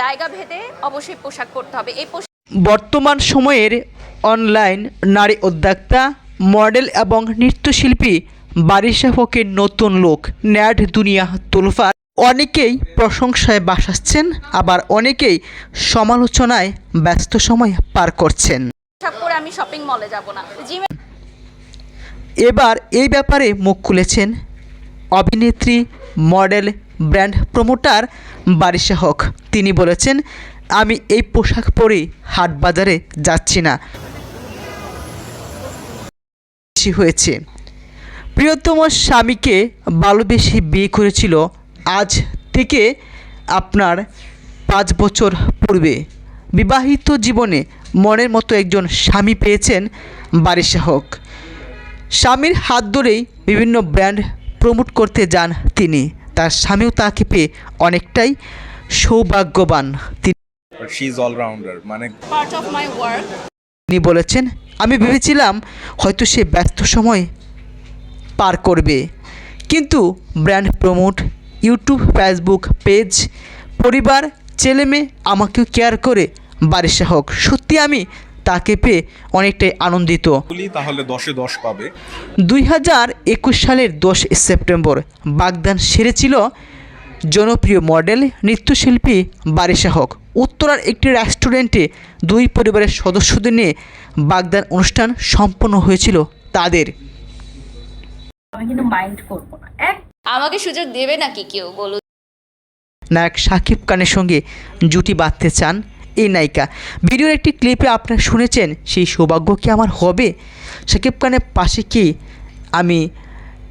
জায়গা ভেদে অবশ্যই পোশাক পরতে হবে। এই পোশাক বর্তমান সময়ের অনলাইন নারী উদ্যোক্তা মডেল এবং নৃত্যশিল্পী বারিশা ফকের নতুন লোক ন্যাড দুনিয়া তুলফার। অনেকেই প্রশংসায় বাসাচ্ছেন আবার অনেকেই সমালোচনায় ব্যস্ত সময় পার করছেন। আমি শপিং মলে যাব না। জিমে এবার এই ব্যাপারে মুখ খুলেছেন অভিনেত্রী model brand promoter Barisha Haque. তিনি বলেছেন, আমি এই পোশাক পরে হাট বাজারে যাচ্ছি না। হয়েছে। প্রিয়তম স্বামীকে ভালোবেসে বিয়ে করেছিল। আজ থেকে আপনার পাঁচ বছর পূর্বে। বিবাহিত জীবনে মনের মতো একজন স্বামী পেয়েছেন বারিশা হক। স্বামীর হাত ধরেই বিভিন্ন ব্র্যান্ড প্রমোট করতে যান তিনি। তার স্বামীও তাকে পেয়ে অনেকটাই সৌভাগ্যবান। তিনি বাট শি ইজ অলরাউন্ডার মানে পার্ট অফ মাই ওয়ার্ক তিনি বলেছেন আমি ভেবেছিলাম হয়তো সে ব্যস্ত সময় পার করবে। কিন্তু brand promote YouTube Facebook page পরিবার ছেলেমেয়ে আমাকেও কেয়ার করে বারিশা হোক সত্যি আমি তাকে পেয়ে অনেকটাই আনন্দিত। তাহলে দশে দশ পাবে। দুই হাজার একুশ সালের দশ সেপ্টেম্বর বাগদান সেরেছিল জনপ্রিয় মডেল নৃত্যশিল্পী বারিশা হক উত্তরার একটি রেস্টুরেন্টে দুই পরিবারের সদস্যদের নিয়ে বাগদান অনুষ্ঠান সম্পন্ন হয়েছিল তাদের। আমি কিন্তু মাইন্ড করব না। আমাকে সুযোগ দেবে নাকি কেউ বলুন? নায়ক শাকিব খানের সঙ্গে জুটি বাঁধতে চান এই নায়িকা। ভিডিওর একটি ক্লিপে আপনারা শুনেছেন সেই সৌভাগ্য কি আমার হবে? শাকিব খানের পাশে কি আমি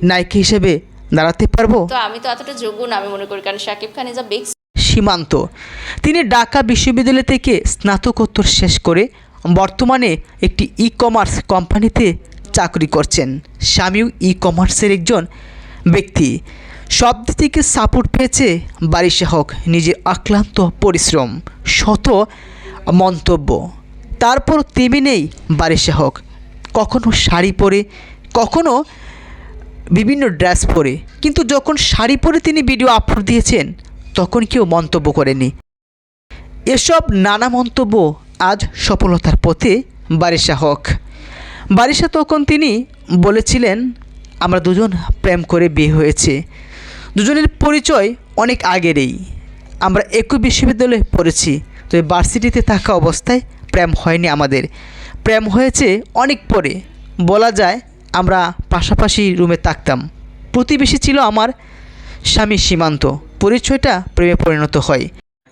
নায়িকা হিসেবে দাঁড়াতে পারব? তো আমি তো এতটা যোগ্য না আমি মনে করি কারণ Shakib Khan is a big সীমান্ত। তিনি ঢাকা বিশ্ববিদ্যালয় থেকে স্নাতকোত্তর শেষ করে বর্তমানে একটি ই কমার্স কোম্পানিতে চাকরি করছেন। স্বামীও ই কমার্সের একজন ব্যক্তি। সব দিক থেকে সাপোর্ট পেয়েছে বারিশা হক নিজের আক্লান্ত পরিশ্রম, শত মন্তব্য। তারপর তেমনি নেই বারিশা হক। কখনো শাড়ি পরে, কখনো বিভিন্ন ড্রেস পরে। কিন্তু যখন শাড়ি পরে তিনি ভিডিও আপলোড দিয়েছেন, তখন কেউ মন্তব্য করেনি। এসব নানা মন্তব্য আজ সফলতার পথে বারিশা হক। বারিশা তখন তিনি বলেছিলেন, আমরা দুজন প্রেম করে বিয়ে হয়েছে। দুজনের পরিচয় অনেক আগেরই। আমরা একই বিশ্ববিদ্যালয়ে পড়েছি তো ভার্সিটিতে থাকা অবস্থায় প্রেম হয়নি আমাদের। প্রেম হয়েছে অনেক পরে। বলা যায়, আমরা পাশাপাশি রুমে থাকতাম। প্রতিবেশী ছিল আমার স্বামী সীমান্ত। পরিচয়টা প্রেমে পরিণত হয়।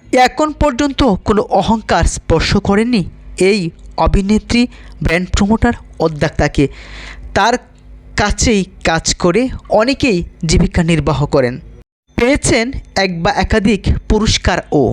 এখন পর্যন্ত কোনো অহংকার স্পর্শ করেনি এই অভিনেত্রী ব্র্যান্ড প্রমোটার উদ্যোক্তাকে তার কাছেই কাজ করে অনেকেই জীবিকা নির্বাহ করেন। পেয়েছেন এক বা একাধিক পুরস্কারও